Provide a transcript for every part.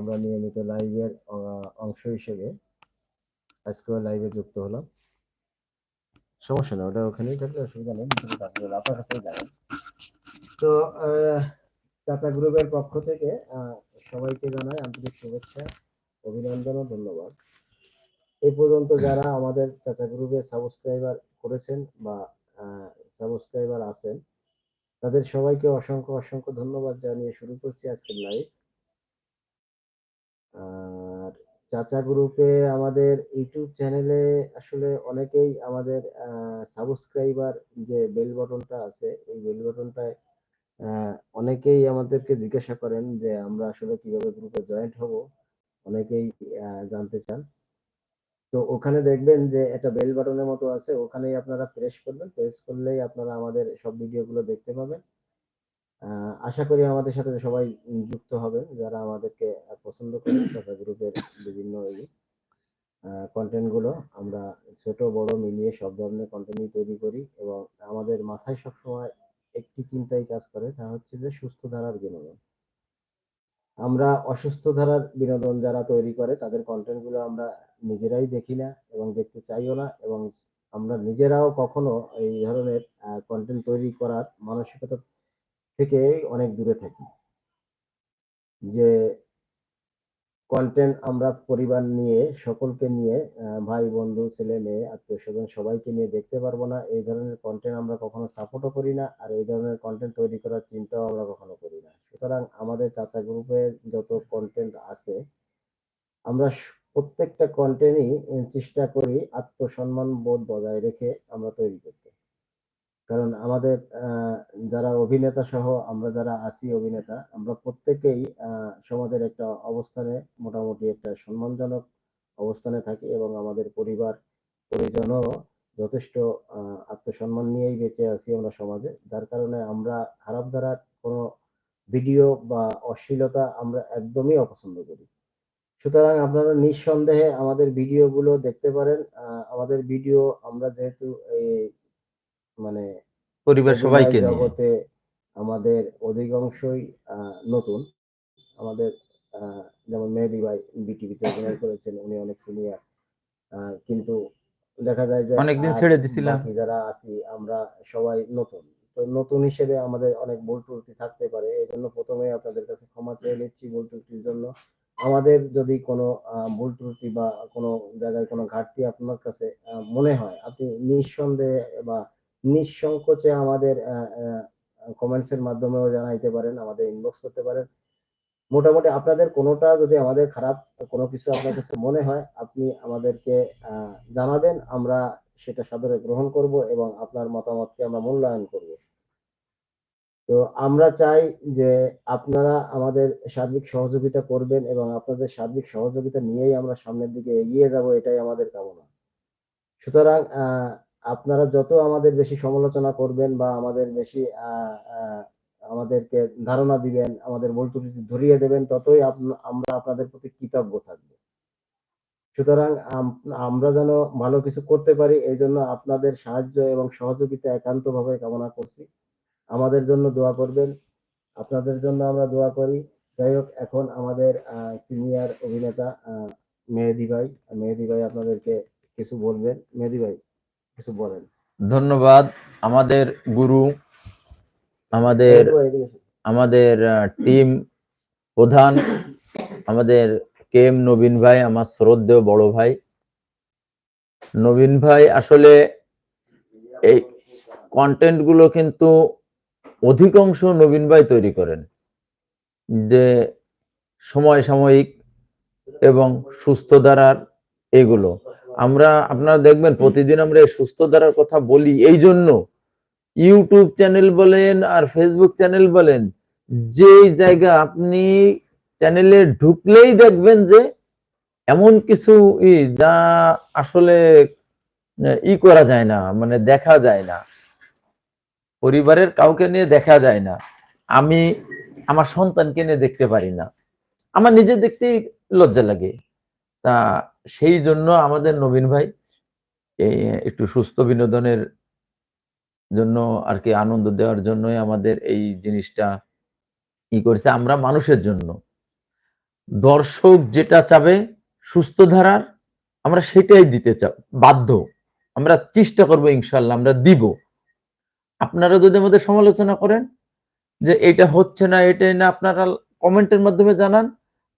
আমরা নিয়মিত লাইভের অংশ হিসেবে আজকেও লাইভে যুক্ত হলাম। সমস্যা না ওটা ওখানেই থাকলে অসুবিধা নেই আপনার কাছেই যাবেন তো টাটা গ্রুপের পক্ষ থেকে সবাইকে জানাই আন্তরিক শুভেচ্ছা, অভিনন্দন ও ধন্যবাদ। এই পর্যন্ত যারা আমাদের টাটা গ্রুপের সাবস্ক্রাইবার করেছেন বা সাবস্ক্রাইবার আছেন, তাদের সবাইকে অসংখ্য অসংখ্য ধন্যবাদ জানিয়ে শুরু করছি আজকের লাইভ আর চাচা গ্রুপে আমাদের ইউটিউব চ্যানেলে আসলে অনেকেই আমাদের সাবস্ক্রাইবার যে বেল বাটনটা আছে, এই বেল বাটনটায় অনেকেই আমাদেরকে জিজ্ঞাসা করেন যে আমরা আসলে কীভাবে গ্রুপে জয়েন্ট হব। অনেকেই জানতে চান। তো ওখানে দেখবেন যে একটা বেল বাটনের মতো আছে, ওখানেই আপনারা প্রেস করবেন। প্রেস করলেই আপনারা আমাদের সব ভিডিওগুলো দেখতে পাবেন। আশা করি আমাদের সাথে সবাই যুক্ত হবে, যারা আমাদেরকে পছন্দ করেন তথা গ্রুপের বিভিন্ন কন্টেন্টগুলো আমরা ছোট, বড় মিলিয়ে সব ধরনের কন্টেন্টই তৈরি করি এবং আমাদের মাথায় সবসময় একটি চিন্তাই কাজ করে, তা হচ্ছে যে সুস্থ ধারার বিনোদন। আমরা অসুস্থ ধারার বিনোদন যারা তৈরি করে, তাদের কন্টেন্টগুলো আমরা নিজেরাই দেখি না এবং দেখতে চাইও না এবং আমরা নিজেরাও কখনো এই ধরনের কন্টেন্ট তৈরি করার মানসিকতা থেকে অনেক দূরে থাকি। যে কন্টেন্ট আমরা পরিবার নিয়ে, সকলকে নিয়ে ভাই, বন্ধু, ছেলে, মেয়ে, আত্মীয় স্বজন সবাইকে নিয়ে দেখতে পারব না, এই ধরনের কন্টেন্ট আমরা কখনো সাপোর্টও করি না, আর এই ধরনের কন্টেন্ট তৈরি করার চিন্তাও আমরা কখনো করি না। সুতরাং আমাদের চাচা গ্রুপে যত কন্টেন্ট আছে, আমরা প্রত্যেকটা কন্টেন্টই চেষ্টা করি আত্মসম্মান বোধ বজায় রেখে আমরা তৈরি করতে। কারণ আমাদের যারা অভিনেতা সহ আমরা যারা আছি অভিনেতা, আমরা প্রত্যেকেই সমাজের একটা অবস্থানে মোটামুটি একটা সম্মানজনক অবস্থানে থাকি এবং আমাদের পরিবার, পরিজনও যথেষ্ট আত্মসম্মান নিয়েই বেঁচে আছি আমরা সমাজে। যার কারণে আমরা খারাপ দ্বারা কোনো ভিডিও বা অশ্লীলতা আমরা একদমই অপছন্দ করি। সুতরাং আপনারা নিঃসন্দেহে আমাদের ভিডিওগুলো দেখতে পারেন। আমাদের ভিডিও আমরা যেহেতু এই মানে পরিবার সবাইকে জগতে আমাদের অধিকাংশই নতুন। আমাদের যেমন মেহেদি ভাই বিটিভিতে অভিনয় করেছেন উনি অনেক সিনিয়র কিন্তু দেখা যায় যে অনেকদিন ছেড়ে দিছিলাম। বাকি যারা আছি আমরা সবাই নতুন। তো নতুন হিসেবে আমাদের অনেক ভুল ত্রুটি থাকতে পারে এই জন্য প্রথমে আপনাদের কাছে ক্ষমা চেয়ে নিচ্ছি ভুল ত্রুটির জন্য। আমাদের যদি কোনো ভুল ত্রুটি বা কোনো জায়গায় কোনো ঘাটতি আপনার কাছে মনে হয় আপনি নিঃসন্দেহে বা নিঃসংকোচে আমাদের কমেন্টস এর মাধ্যমেও জানাইতে পারেন, আমাদের ইনবক্স করতে পারেন। মোটামুটি আপনাদের কোনোটা যদি আমাদের খারাপ, কোনো কিছু আপনার কাছে মনে হয়, আপনি আমাদেরকে জানাবেন, আমরা সেটা সাদরে গ্রহণ করব এবং আপনার মতামতকে আমরা মূল্যায়ন করব। তো আমরা চাই যে আপনারা আমাদের সার্বিক সহযোগিতা করবেন এবং আপনাদের সার্বিক সহযোগিতা নিয়েই আমরা সামনের দিকে এগিয়ে যাব, এটাই আমাদের কামনা। সুতরাং আপনারা যত আমাদের বেশি সমালোচনা করবেন বা আমাদের বেশি আমাদেরকে ধারণা দিবেন, আমাদের ভুল ত্রুটি ধরিয়ে দেবেন, ততই আমরা আপনাদের প্রতি কৃতজ্ঞ থাকব। সুতরাং আম- আমরা যেন ভালো কিছু করতে পারি, এই জন্য আপনাদের সাহায্য এবং সহযোগিতা একান্তভাবে কামনা করছি। আমাদের জন্য দোয়া করবেন, আপনাদের জন্য আমরা দোয়া করি। যাই হোক, এখন আমাদের সিনিয়র অভিনেতা মেহেদি ভাই মেহেদি ভাই আপনাদেরকে কিছু বলবেন। মেহেদি ভাই। কিছু বলেন। ধন্যবাদ। আমাদের গুরু আমাদের। আমাদের টিম প্রধান আমাদের কে এম নবীন ভাই আমার শ্রদ্ধেয় বড় ভাই। নবীন ভাই আসলে এই কন্টেন্টগুলো কিন্তু অধিকাংশ নবীন ভাই তৈরি করেন। যে সময় সাময়িক এবং সুস্থ ধারার এগুলো। আমরা আপনারা দেখবেন প্রতিদিন আমরা সুস্থ ধারার কথা বলি। এই জন্য ইউটিউব চ্যানেল বলেন আর ফেসবুক চ্যানেল বলেন যেই জায়গা আপনি চ্যানেলে ঢুকলেই দেখবেন যে এমন কিছু ই যা আসলে ই করা যায় না মানে দেখা যায় না। পরিবারের কাউকে নিয়ে দেখা যায় না। আমি আমার সন্তানকে নিয়ে দেখতে পারি না। আমার নিজে দেখতেই লজ্জা লাগে। তা সেই জন্য আমাদের নবীন ভাই একটু সুস্থ বিনোদনের জন্য আর কি আনন্দ দেওয়ার জন্যই আমাদের এই জিনিসটা ই করেছে। আমরা মানুষের জন্য। দর্শক যেটা চাবে সুস্থ ধারার, আমরা সেটাই দিতে চা বাধ্য। আমরা চেষ্টা করব ইনশাল্লাহ আমরা দিব। আপনারা যদি আমাদের সমালোচনা করেন যে এটা হচ্ছে না, এটাই না, আপনারা কমেন্টের মাধ্যমে জানান।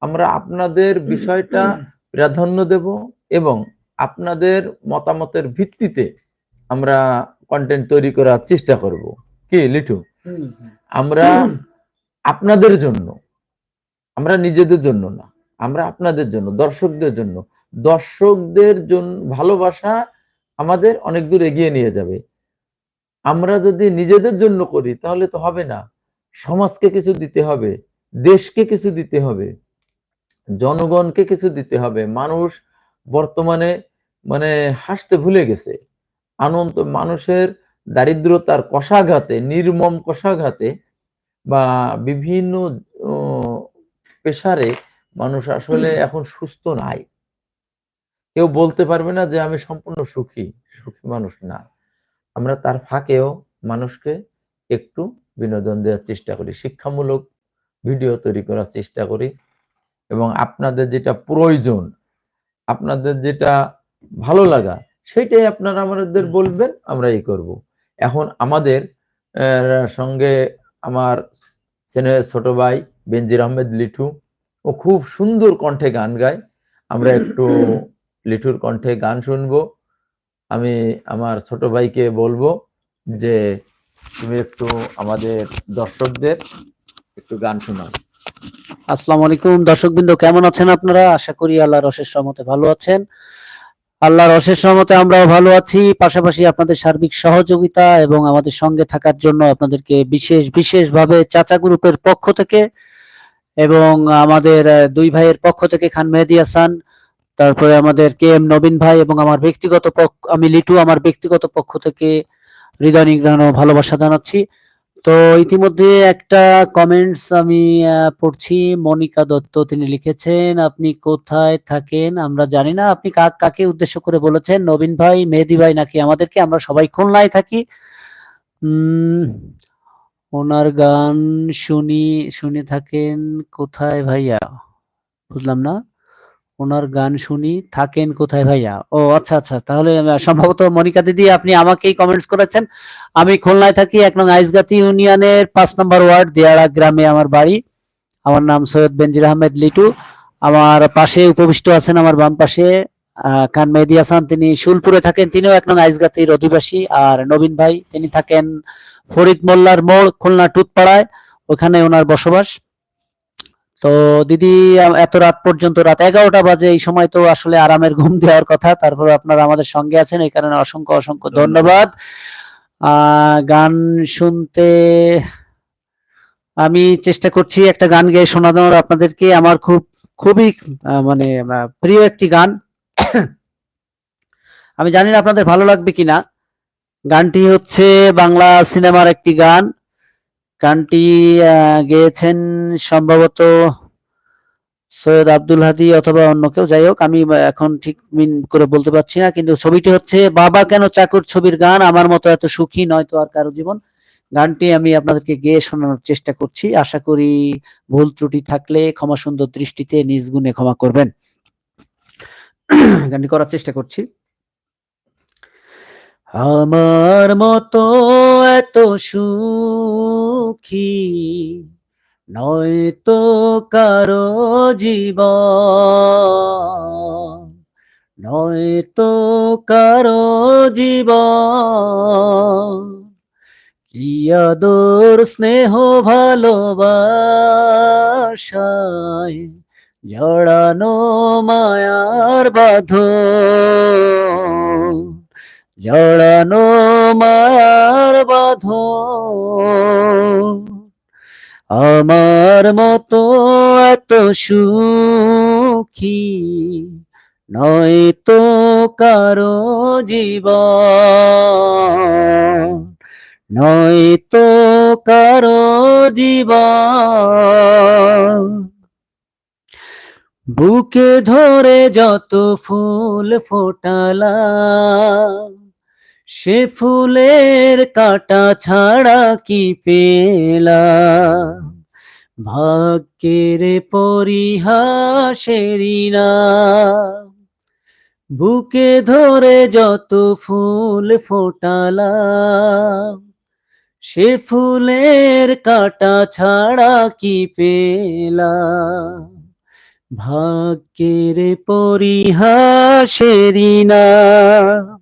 আমরা আপনাদের বিষয়টা প্রাধান্য দেব এবং আপনাদের মতামতের ভিত্তিতে আমরা কন্টেন্ট তৈরি করার চেষ্টা করব। কি লিটু? আমরা আপনাদের জন্য আমরা নিজেদের জন্য না আমরা আপনাদের জন্য দর্শকদের জন্য দর্শকদের জন্য ভালোবাসা আমাদের অনেক দূর এগিয়ে নিয়ে যাবে। আমরা যদি নিজেদের জন্য করি তাহলে তো হবে না। সমাজকে কিছু দিতে হবে দেশকে কিছু দিতে হবে। জনগণকে কিছু দিতে হবে। মানুষ বর্তমানে মানে হাসতে ভুলে গেছে। আনন্দ মানুষের দারিদ্রতার কষাঘাতে নির্মম কষাঘাতে বা বিভিন্ন পেশারে মানুষ আসলে এখন সুস্থ নাই। কেউ বলতে পারবে না যে আমি সম্পূর্ণ সুখী সুখী মানুষ না। আমরা তার ফাঁকেও মানুষকে একটু বিনোদন দেওয়ার চেষ্টা করি শিক্ষামূলক ভিডিও তৈরি করার চেষ্টা করি। এবং আপনাদের যেটা প্রয়োজন, আপনাদের যেটা ভালো লাগা, সেটাই আপনারা আমাদের বলবেন আমরা এই করব। এখন আমাদের সঙ্গে আমার সেনের ছোট ভাই বেনজির আহমেদ লিঠু, ও খুব সুন্দর কণ্ঠে গান গায়। আমরা একটু লিঠুর কণ্ঠে গান শুনব। আমি আমার ছোট ভাইকে বলব যে, তুমি একটু আমাদের দর্শকদের একটু গান শোনাও। আসসালামু আলাইকুম। দর্শকবৃন্দ, কেমন আছেন আপনারা? আশা করি আল্লাহর অশেষ রহমতে ভালো আছেন। আল্লাহর অশেষ রহমতে আমরাও ভালো আছি। পাশাপাশি আপনাদের সার্বিক সহযোগিতা এবং আমাদের সঙ্গে থাকার জন্য আপনাদেরকে বিশেষ, বিশেষভাবে চাচা গ্রুপের পক্ষ থেকে এবং আমাদের দুই ভাইয়ের পক্ষ থেকে খান মেহেদি হাসান, তারপরে আমাদের কে এম নবীন ভাই এবং আমার ব্যক্তিগত পক্ষ, আমি লিটু, আমার ব্যক্তিগত পক্ষ থেকে হৃদয় নিগ্রহণ ও ভালোবাসা জানাচ্ছি। তো ইতিমধ্যে একটা কমেন্টস আমি পড়ছি। মনিকা দত্ত, তিনি লিখেছেন, আপনি কোথায় থাকেন? আমরা জানি না। আপনি কাক কাকে উদ্দেশ্য করে বলেছেন? নবীন ভাই, মেহেদি ভাই নাকি আমাদেরকে? আমরা সবাই খুলনায় থাকি। ওনার গান শুনি, শুনে থাকেন কোথায় ভাইয়া? বুঝলাম না। ওনার গান শুনি, থাকেন কোথায় ভাইয়া? ও আচ্ছা আচ্ছা। তাহলে সম্ভবত মনিকা দিদি, আপনি আমাকেই কমেন্টস করেছেন। আমি খুলনায় থাকি, এক নং আইসগাতি ইউনিয়নের পাঁচ নম্বর ওয়ার্ড দেয়ারা গ্রামে আমার বাড়ি। আমার নাম সৈয়দ বেনজির আহমেদ লিটু। আমার পাশে উপবিষ্ট আছেন আমার বাম পাশে খান মেহেদি হাসান। তিনি শুলপুরে থাকেন, তিনিও এক নং আইসগাতির অধিবাসী। আর নবীন ভাই, তিনি থাকেন ফরিদ মোল্লার মোড়, খুলনা টুতপাড়ায় ওখানে ওনার বসবাস। তো দিদি এত রাত পর্যন্ত রাত এগারোটা বাজে এই সময় তো আসলে আরামের ঘুম দেওয়ার কথা। তারপর আপনারা আমাদের সঙ্গে আছেন এই কারণে অসংখ্য অসংখ্য ধন্যবাদ। গান শুনতে আমি চেষ্টা করছি একটা গান গেয়ে শোনানোর আপনাদেরকে। আমার খুব খুবই মানে প্রিয় একটি গান। আমি জানি না আপনাদের ভালো লাগবে কিনা। গানটি হচ্ছে বাংলা সিনেমার একটি গান। গানটি গেয়েছেন সম্ভবত সৈয়দ আব্দুল হাদি অথবা অন্য কেউ। যাই হোক, আমি এখন ঠিক মিন করে বলতে পারছি না, কিন্তু ছবিটি হচ্ছে, বাবা কেন চাকর? ছবির গান। আমার মতো এত সুখী নয়তো আর কারও জীবন। গানটি আমি আপনাদেরকে গেয়ে শোনানোর চেষ্টা করছি। আশা করি ভুল ত্রুটি থাকলে ক্ষমা সুন্দর দৃষ্টিতে নিজ গুণে ক্ষমা করবেন। গানটি করার চেষ্টা করছি। আমার মতো এত সুখী নয়তো কারও জীবন, নয়তো কারও জীব কি স্নেহ, ভালোবাসায় জড়ানো মায়ার বাঁধন। জড়ানো মায়ার বাঁধন। আমার মতো এত সুখী নয় তো কারও জীবন। নয়তো কারও জীবন। বুকে ধরে যত ফুল ফোটালাম সে ফুলের কাটা ছাড়া কি পেলাম? ভাগ্যের পরিহাসেরি নাম। বুকে ধরে যত ফুল ফোটালাম, সে ফুলের কাটা ছাড়া কি পেলাম? ভাগ্যের পরিহাসেরি নাম।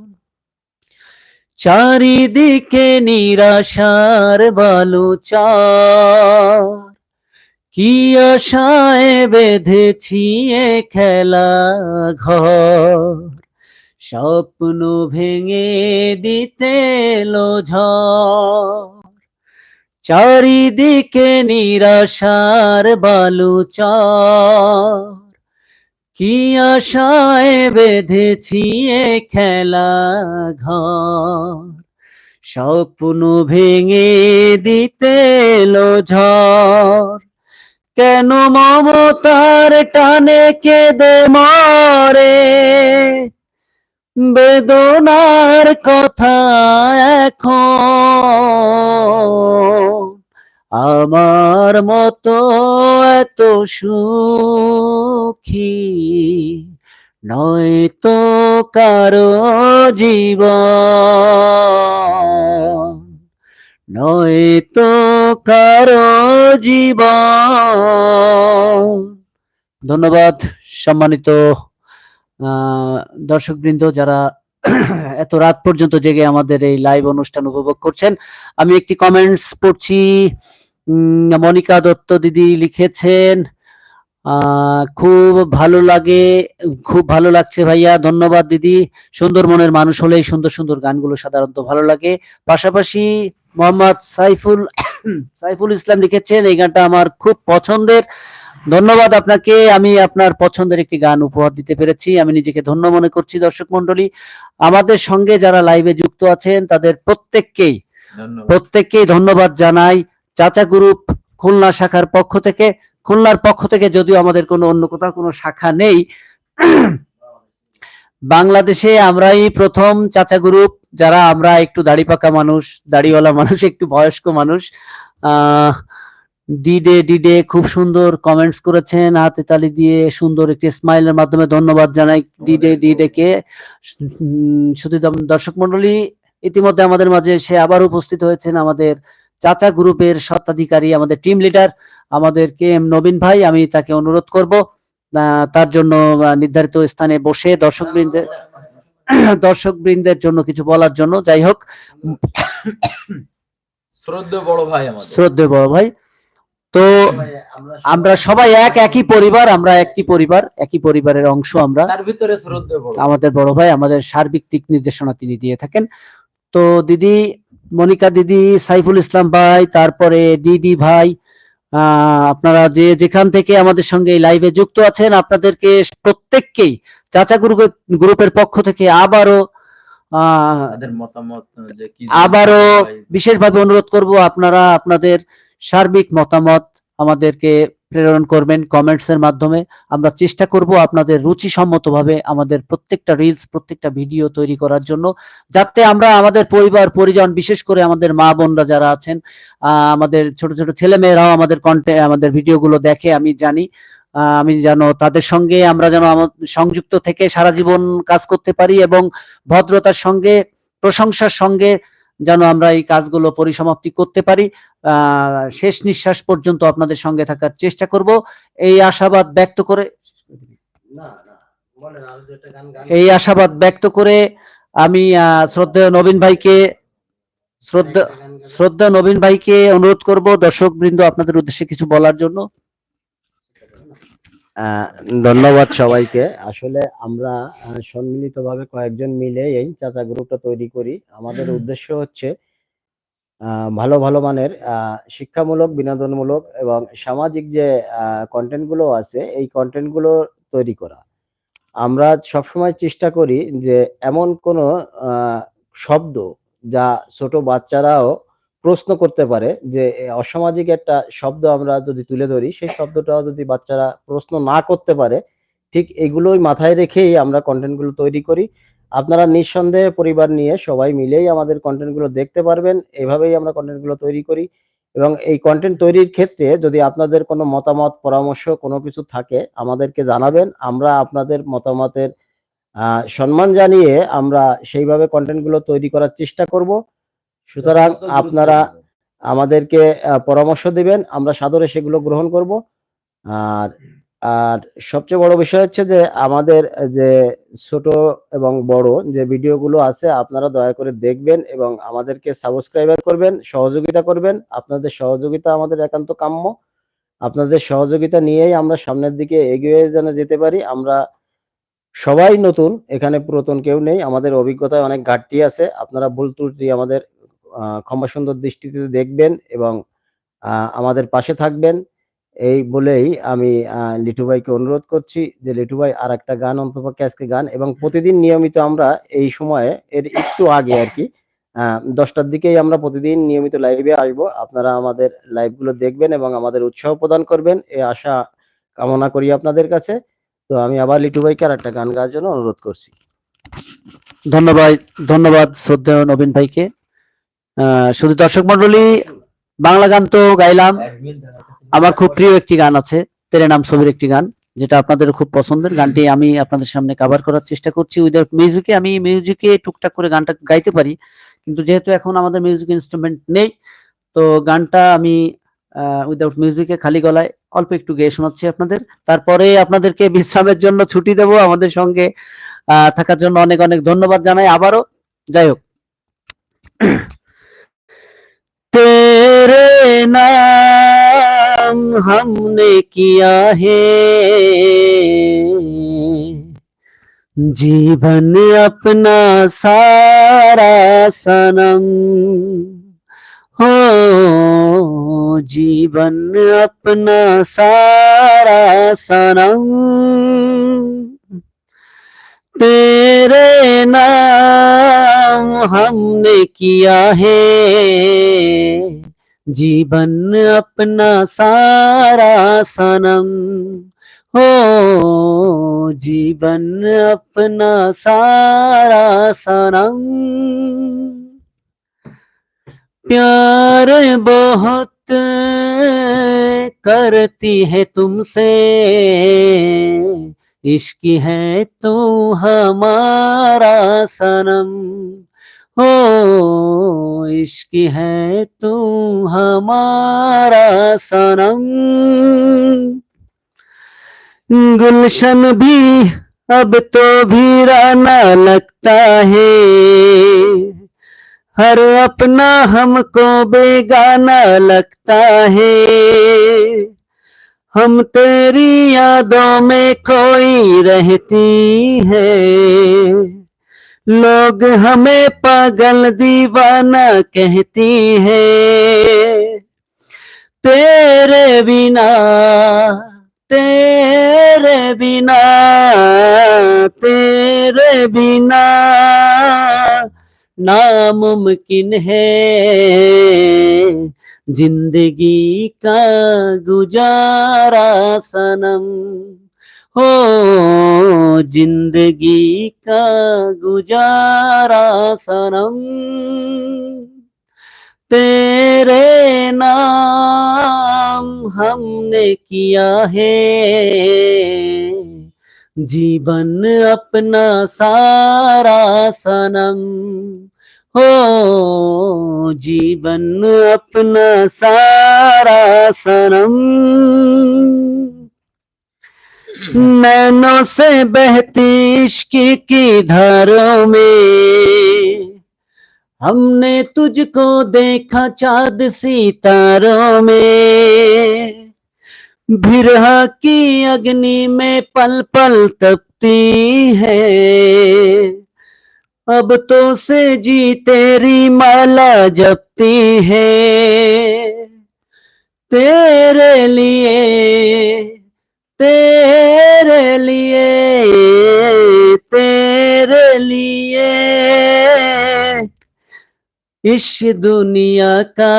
চারিদিকে নিরাশার বালুচার। কি আশায় বেঁধেছি এ খেলা ঘর। স্বপ্ন ভেঙে দিতে ঝড়। চারিদিকে নিরাশার বালুচার। কি আশায় বেঁধেছি এ খেলা ঘর? স্বপ্ন ভেঙে দিতে এলো ঝড়। কেন মমতার টানে কেঁদে মরে? বেদনার কথা এখন আমার মতো এত সুখী নয় তো কারও জীব নয় তো কারও জীব ধন্যবাদ সম্মানিত দর্শক বৃন্দ যারা এত রাত পর্যন্ত জেগে আমাদের এই লাইভ অনুষ্ঠান উপভোগ করছেন। আমি একটি কমেন্টস পড়ছি মনিকা দত্ত দিদি লিখেছেন। খুব ভালো লাগে খুব ভালো লাগছে ভাইয়া ধন্যবাদ দিদি। সুন্দর মনের মানুষ হলেই সুন্দর সুন্দর গানগুলো সাধারণত ভালো লাগে। পাশাপাশি মোহাম্মদ সাইফুল সাইফুল ইসলাম লিখেছেন এই গানটা আমার খুব পছন্দের। ধন্যবাদ আপনাকে আমি আপনার পছন্দের একটি গান উপহার দিতে পেরেছি। আমি নিজেকে ধন্য মনে করছি দর্শক মন্ডলী আমাদের সঙ্গে যারা লাইভে যুক্ত আছেন তাদের প্রত্যেককেই প্রত্যেককেই ধন্যবাদ জানাই। চাচা গ্রুপ খুলনা শাখার পক্ষ থেকে, খুলনার পক্ষ থেকে যদিও আমাদের কোনো অন্য কোথাও কোনো শাখা নেই, বাংলাদেশে আমরাই প্রথম চাচা গ্রুপ, যারা আমরা একটু দাড়ি পাকা মানুষ, দাড়িওয়ালা মানুষ, একটু বয়স্ক মানুষ ডিডে ডিডে খুব সুন্দর কমেন্টস করেছেন, হাতে তালি দিয়ে সুন্দর একটি স্মাইলের মাধ্যমে ধন্যবাদ জানাই ডিডে ডিডে কে শুধু দর্শক মন্ডলী ইতিমধ্যে আমাদের মাঝে সে আবার উপস্থিত হয়েছেন আমাদের চাচা গ্রুপের স্বত্বাধিকারী আমাদের টিম লিডার আমাদের কে এম নবীন ভাই আমি তাকে অনুরোধ করব তার জন্য নির্ধারিত স্থানে বসে দর্শক বৃন্দের দর্শক বৃন্দের জন্য কিছু বলার জন্য যাই হোক। বড় ভাই বড় ভাই। তো আমরা সবাই এক একই পরিবার আমরা একটি পরিবার একই পরিবারের অংশ আমরা। তার ভিতরে আমাদের বড় ভাই আমাদের সার্বিক দিক নির্দেশনা তিনি দিয়ে থাকেন। তো দিদি মনিকা দিদি সাইফুল ইসলাম ভাই তারপরে ডিডি ভাই আপনারা যে যেখান থেকে আমাদের সঙ্গে লাইভে যুক্ত আছেন আপনাদেরকে প্রত্যেককেই চাচা গ্রুপের গ্রুপের পক্ষ থেকে আবারও আবারও বিশেষভাবে অনুরোধ করব আপনারা আপনাদের সার্বিক মতামত আমাদেরকে প্রেরণ করবেন কমেন্টস এর মাধ্যমে। আমরা চেষ্টা করব আপনাদের রুচিসম্মতভাবে আমাদের প্রত্যেকটা রিলস প্রত্যেকটা ভিডিও তৈরি করার জন্য, যাতে আমরা আমাদের পরিবার, পরিজন, বিশেষ করে আমাদের মা বোনরা যারা আছেন আমাদের ছোট ছোট ছেলে মেয়েরাও আমাদের কন্টে আমাদের ভিডিওগুলো দেখে, আমি জানি আমি যেন তাদের সঙ্গে আমরা যেন সংযুক্ত থেকে সারা জীবন কাজ করতে পারি এবং ভদ্রতার সঙ্গে, প্রশংসার সঙ্গে যেন আমরা এই কাজগুলো পরিসমাপ্তি করতে পারি। শেষ নিঃশ্বাস পর্যন্ত আপনাদের সঙ্গে থাকার চেষ্টা করব। এই আশাবাদ ব্যক্ত করে এই আশাবাদ ব্যক্ত করে আমি শ্রদ্ধেয় নবীন ভাইকে শ্রদ্ধা। শ্রদ্ধা নবীন ভাইকে অনুরোধ করব দর্শক বৃন্দ আপনাদের উদ্দেশ্যে কিছু বলার জন্য। ধন্যবাদ সবাইকে। আসলে আমরা সম্মিলিতভাবে কয়েকজন মিলে এই চাচা গ্রুপটা তৈরি করি। আমাদের উদ্দেশ্য হচ্ছে ভালো ভালো মানের শিক্ষামূলক বিনোদনমূলক এবং সামাজিক যে কন্টেন্টগুলো আছে এই কন্টেন্টগুলো তৈরি করা। আমরা সবসময় চেষ্টা করি যে এমন কোনো শব্দ যা ছোট বাচ্চারাও প্রশ্ন করতে পারে যে অসামাজিক একটা শব্দ আমরা যদি তুলে ধরি, সেই শব্দটাও যদি বাচ্চারা প্রশ্ন না করতে পারে, ঠিক এগুলোই মাথায় রেখেই আমরা কন্টেন্টগুলো তৈরি করি। আপনারা নিঃসন্দেহে পরিবার নিয়ে সবাই মিলেই আমাদের কন্টেন্টগুলো দেখতে পারবেন, এভাবেই আমরা কন্টেন্টগুলো তৈরি করি। এবং এই কন্টেন্ট তৈরির ক্ষেত্রে যদি আপনাদের কোনো মতামত, পরামর্শ কোনো কিছু থাকে, আমাদেরকে জানাবেন। আমরা আপনাদের মতামতের সম্মান জানিয়ে আমরা সেইভাবে কন্টেন্টগুলো তৈরি করার চেষ্টা করব। সুতরাং আপনারা আমাদেরকে পরামর্শ দিবেন আমরা সাদরে সেগুলো গ্রহণ করব। আর আর সবচেয়ে বড় বিষয় হচ্ছে যে আমাদের যে ছোট এবং বড় যে ভিডিওগুলো আছে আপনারা দয়া করে দেখবেন এবং আমাদেরকে সাবস্ক্রাইবার করবেন সহযোগিতা করবেন। আপনাদের সহযোগিতা আমাদের একান্ত কাম্য। আপনাদের সহযোগিতা নিয়েই আমরা সামনের দিকে এগিয়ে যেন যেতে পারি। আমরা সবাই নতুন এখানে পুরাতন কেউ নেই। আমাদের অভিজ্ঞতায় অনেক ঘাটতি আছে। আপনারা ভুল ত্রুটি আমাদের আহ, ক্ষমা সুন্দর দৃষ্টিতে দেখবেন এবং আমাদের পাশে থাকবেন। এই বলেই আমি লিটু ভাইকে অনুরোধ করছি যে লিটু ভাই আর একটা গান অন্তপক্ষে আজকে গান এবং প্রতিদিন নিয়মিত আমরা এই সময়ে এর একটু আগে আর কি আহ, দশটার দিকেই আমরা প্রতিদিন নিয়মিত লাইভে আসব। আপনারা আমাদের লাইভগুলো দেখবেন এবং আমাদের উৎসাহ প্রদান করবেন এই আশা কামনা করি আপনাদের কাছে। তো আমি আবার লিটু ভাইকে আর একটা গান গাওয়ার জন্য অনুরোধ করছি। ধন্যবাদ ধন্যবাদ শ্রদ্ধেয় নবীন ভাইকে। শুধু দর্শক মন্ডলী বাংলা গান তো গাইলাম। আমার খুব প্রিয় একটি গান আছে, তেরে নাম ছবির একটি গান, যেটা আপনাদের খুব পছন্দের। গানটি আমি আপনাদের সামনে কভার করার চেষ্টা করছি। উইদাউট মিউজিকে আমি মিউজিকে টুকটাক করে গানটা গাইতে পারি, কিন্তু যেহেতু এখন আমাদের মিউজিক ইনস্ট্রুমেন্ট নেই, তো গানটা আমি উইদাউট মিউজিকে খালি গলায় অল্প একটু গেয়ে শোনাচ্ছি আপনাদের। তারপরে আপনাদেরকে বিশ্রামের জন্য ছুটি দেব। আমাদের সঙ্গে থাকার জন্য অনেক অনেক ধন্যবাদ জানাই আবারও। যাই হোক हमने किया है। जीवन अपना सारा सनम। हो, जीवन अपना सारा सनम। तेरे नाम हमने किया है। जीवन अपना सारा सनम। हो, जीवन अपना सारा सनम। प्यार बहुत करती है तुमसे, इश्क है तू हमारा सनम। हो, इश्क है तू हमारा सनम। गुलशन भी अब तो भी वीराना लगता है। हर अपना हमको बेगाना लगता है। हम तेरी यादों में खोई रहती है। लोग हमें पागल दीवाना कहती है। तेरे बिना तेरे बिना तेरे बिना नामुमकिन है। ज़िंदगी का गुजारा सनम। हो ज़िंदगी का गुजारा सनम। तेरे नाम हमने किया है। जीवन अपना सारा सनम। हो जीवन अपना सारा सनम। नैनों से बहती इश्क की धारों में? हमने तुझको देखा चाँद सितारों में। बिरहा की अग्नि में पल पल तपती है। अब तो से जी तेरी माला जपती है। तेरे लिए तेरे लिए तेरे लिए। इस दुनिया का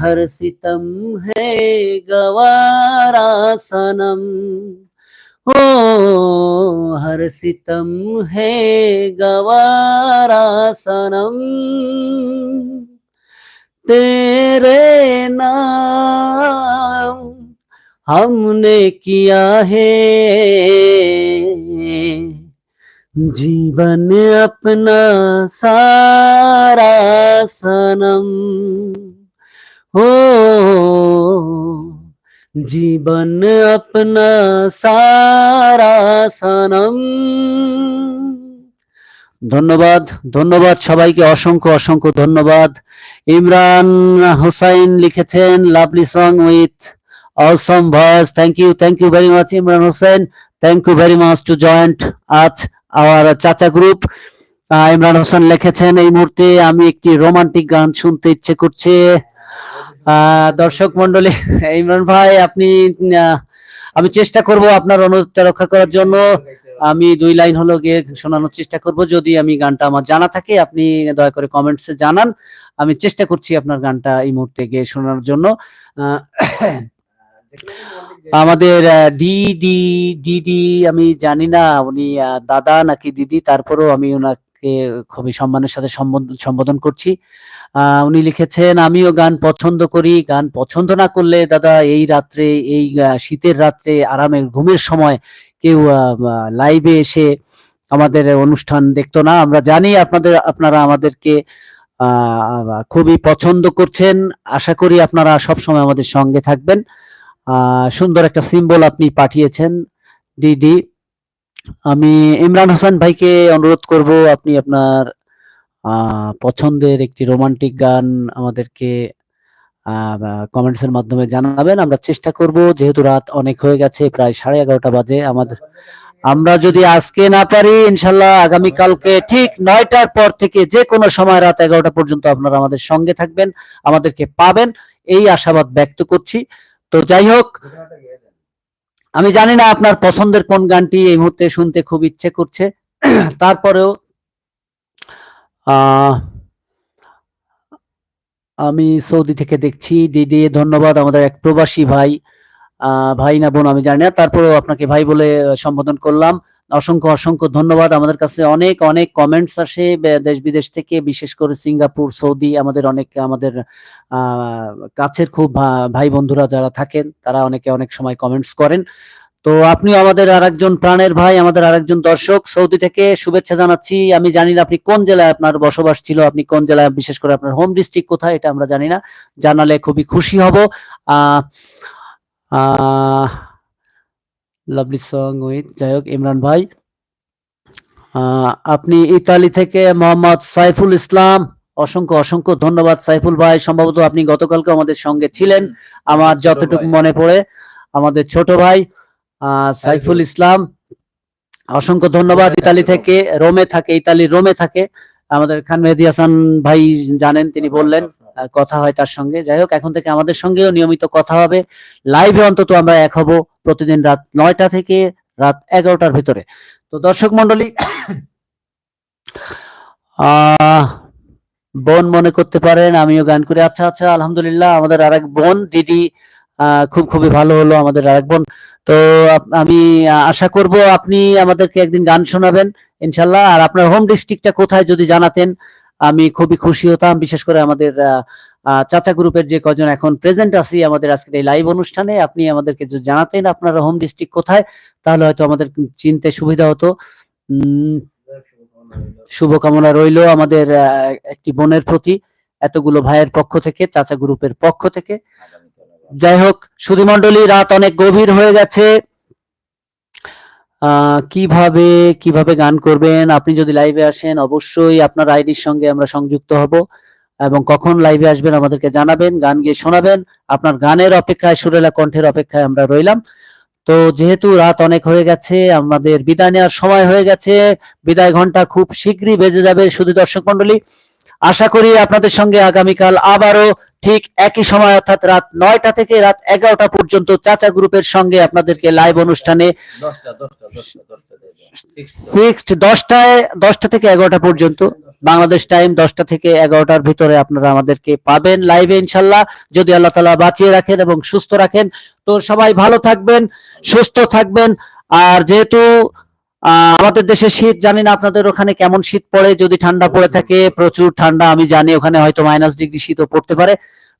हर सितम है गवारा सनम। ओ, हर सितम है गवारा सनम। तेरे नाम हमने किया है जीवन अपना सारा सनम हो জীবন আপনা সারা সনম ধন্যবাদ ধন্যবাদ সবাইকে অসংখ্য অসংখ্য ধন্যবাদ ইমরান হোসাইন লিখেছেন lovely song with awesome voice thank you thank you very much Imran Hossain thank you very much to joint আজ আওয়ার চাচা গ্রুপ ইমরান হোসেন লিখেছেন, এই মুহূর্তে আমি একটি রোমান্টিক গান শুনতে ইচ্ছে করছে। দর্শক মন্ডলী ইমরান ভাই, আপনি আমি চেষ্টা করব আপনার অনুরোধটা রক্ষা করার জন্য। আমি দুই লাইন হলো গিয়ে শোনানোর চেষ্টা করব। যদি আমি গানটা আমার জানা থাকে, আপনি দয়া করে কমেন্টসে জানান। আমি চেষ্টা করছি আপনার গানটা এই মুহূর্তে গিয়ে শোনানোর জন্য। আমাদের ডিডি ডিডি আমি জানি না, উনি দাদা নাকি দিদি, তারপরেও আমি ওনাকে খুবই সম্মানের সাথে সম্বোধন করছি। উনি লিখেছেন, আমিও গান পছন্দ করি। গান পছন্দ না করলে দাদা, এই রাত্রে, এই শীতের রাত্রে আরামে ঘুমের সময় কেউ লাইভে এসে আমাদের অনুষ্ঠান দেখতো না। আমরা জানি আপনাদের, আপনারা আমাদেরকে খুবই পছন্দ করছেন। আশা করি আপনারা সবসময় আমাদের সঙ্গে থাকবেন। সুন্দর একটা সিম্বল আপনি পাঠিয়েছেন ডিডি আমি ইমরান হোসেন ভাইকে অনুরোধ করব, আপনি আপনার পছন্দের একটি রোমান্টিক গান আমাদেরকে কমেন্টস এর মাধ্যমে জানাবেন। আমরা চেষ্টা করব, যেহেতু রাত অনেক হয়ে গেছে, প্রায় সাড়ে এগারোটা বাজে, আমাদের, আমরা যদি আজকে না পারি, ইনশাল্লাহ আগামী কালকে ঠিক নয়টার পর থেকে যে কোনো সময় রাত এগারোটা পর্যন্ত আপনারা আমাদের সঙ্গে থাকবেন, আমাদেরকে পাবেন। এই আশাবাদ ব্যক্ত করছি। তো যাই হোক, আমি জানি না আপনার পছন্দের কোন গানটি এই মুহূর্তে শুনতে খুব ইচ্ছে করছে। তারপরেও আমি সৌদি থেকে দেখছি ডিডি ধন্যবাদ আমাদের এক প্রবাসী ভাই। ভাই না বোন আমি জানি না, তারপরেও আপনাকে ভাই বলে সম্বোধন করলাম। অসংখ্য অসংখ্য ধন্যবাদ। আমাদের কাছে অনেক অনেক কমেন্টস আসে দেশ বিদেশ থেকে, বিশেষ করে সিঙ্গাপুর, সৌদি, আমাদের অনেক, আমাদের কাছের খুব ভাই বন্ধুরা যারা থাকেন, তারা অনেকে অনেক সময় কমেন্টস করেন। তো আপনি আমাদের আরেকজন প্রাণের ভাই, আমাদের আরেকজন দর্শক, সৌদি থেকে শুভেচ্ছা জানাচ্ছি। আমি জানি না আপনি কোন জেলায় আপনার বসবাস ছিল, আপনি কোন জেলায়, বিশেষ করে আপনার হোম ডিস্ট্রিক্ট কোথায়, এটা আমরা জানি না। জানালে খুবই খুশি হব। আহ লাভলি সং উইথ যাই হোক ইমরান ভাই আপনি ইতালি থেকে মোহাম্মদ সাইফুল ইসলাম অসংখ্য অসংখ্য ধন্যবাদ সাইফুল ভাই। সম্ভবত আপনি গতকালকে আমাদের সঙ্গে ছিলেন। আমার যতটুকু মনে পড়ে আমাদের ছোট ভাই আহ, সাইফুল ইসলাম অসংখ্য ধন্যবাদ। ইতালি থেকে রোমে থাকে ইতালি রোমে থাকে। আমাদের খান মেহেদি হাসান ভাই জানেন তিনি বললেন। আহ, কথা হয় তার সঙ্গে। যাই হোক, এখন থেকে আমাদের সঙ্গেও নিয়মিত কথা হবে। লাইভে অন্তত আমরা এক হব প্রতিদিন রাত নয়টা থেকে রাত এগারোটার ভিতরে। তো দর্শক মন্ডলী বোন মনে করতে পারেন, আমিও গান করি। আচ্ছা আচ্ছা আলহামদুলিল্লাহ, আমাদের আরেক বোন, দিদি খুব খুবই ভালো হলো আমাদের আরেক বোন। তো আমি আশা করব আপনি আমাদেরকে একদিন গান শোনাবেন, ইনশাল্লাহ। আর আপনার হোম ডিস্ট্রিক্টটা কোথায় যদি জানাতেন আমি খুবই খুশি হতাম, বিশেষ করে আমাদের চাচা গ্রুপের যে কজন এখন প্রেজেন্ট আছি আমাদের আজকের এই লাইভ অনুষ্ঠানে, আপনি আমাদেরকে যদি জানাতেন আপনার হোম ডিস্ট্রিক্ট কোথায়, তাহলে হয়তো আমাদের চিনতে সুবিধা হতো। শুভকামনা রইল আমাদের একটি বোনের প্রতি, এতগুলো ভাইয়ের পক্ষ থেকে, চাচা গ্রুপের পক্ষ থেকে। যাই হোক সুধীমন্ডলী রাত অনেক গভীর হয়ে গেছে। কীভাবে কীভাবে গান করবেন? আপনি যদি লাইভে আসেন, অবশ্যই আপনার আইডির সঙ্গে আমরা সংযুক্ত হব এবং কখন লাইভে আসবেন আমাদেরকে জানাবেন, গান গিয়ে শোনাবেন। আপনার গানের অপেক্ষায়, সুরেলা কণ্ঠের অপেক্ষায় আমরা রইলাম। তো যেহেতু রাত অনেক হয়ে গেছে, আমাদের বিদায় নেওয়ার সময় হয়ে গেছে, বিদায় ঘণ্টা খুব শীঘ্রই বেজে যাবে শুধু দর্শক মন্ডলী আশা করি আপনাদের সঙ্গে আগামীকাল আবারও ঠিক একই সময় অর্থাৎ রাত নয়টা থেকে রাত এগারোটা পর্যন্ত চাচা গ্রুপের সঙ্গে আপনাদেরকে লাইভ অনুষ্ঠানে। ফিক্সড দশটায় দশটা থেকে এগারোটা পর্যন্ত। বাংলাদেশ টাইম দশটা থেকে এগারোটার ভিতরে আপনারা আমাদেরকে পাবেন লাইভে ইনশাল্লাহ। যদি আল্লাহ তালা বাঁচিয়ে রাখেন এবং সুস্থ রাখেন। তো সবাই ভালো থাকবেন সুস্থ থাকবেন। আর যেহেতু আমাদের দেশে শীত জানি না আপনাদের ওখানে কেমন শীত পড়ে যদি ঠান্ডা পড়ে থাকে প্রচুর ঠান্ডা আমি জানি ওখানে হয়তো মাইনাস ডিগ্রি শীতও পড়তে পারে।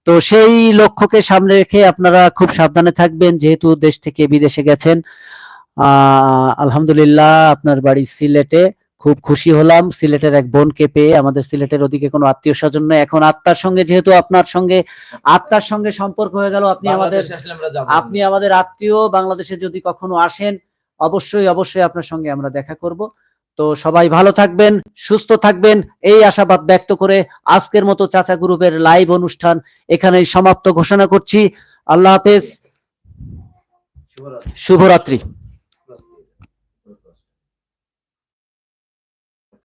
তো সেই লক্ষ্যকে সামনে রেখে আপনারা খুব সাবধানে থাকবেন যেহেতু দেশ থেকে বিদেশে গেছেন। আহ আলহামদুলিল্লাহ আপনার বাড়ি সিলেটে খুব খুশি হলাম। সিলেটের এক বোনকে পেয়ে আমাদের সিলেটের ওদিকে কোনো আত্মীয় স্বজন নেই। এখন আত্মার সঙ্গে যেহেতু আপনার সঙ্গে আত্মার সঙ্গে সম্পর্ক হয়ে গেল আপনি আমাদের। আপনি আমাদের আত্মীয় বাংলাদেশে যদি কখনো আসেন অবশ্যই অবশ্যই আপনার সঙ্গে আমরা দেখা করব। তো সবাই ভালো থাকবেন সুস্থ থাকবেন। এই আশাবাদ ব্যক্ত করে আজকের মতো চাচা গ্রুপের লাইভ অনুষ্ঠান এখানেই সমাপ্ত ঘোষণা করছি। আল্লাহ হাফেজ। শুভরাত্রি। শুভরাত্রি।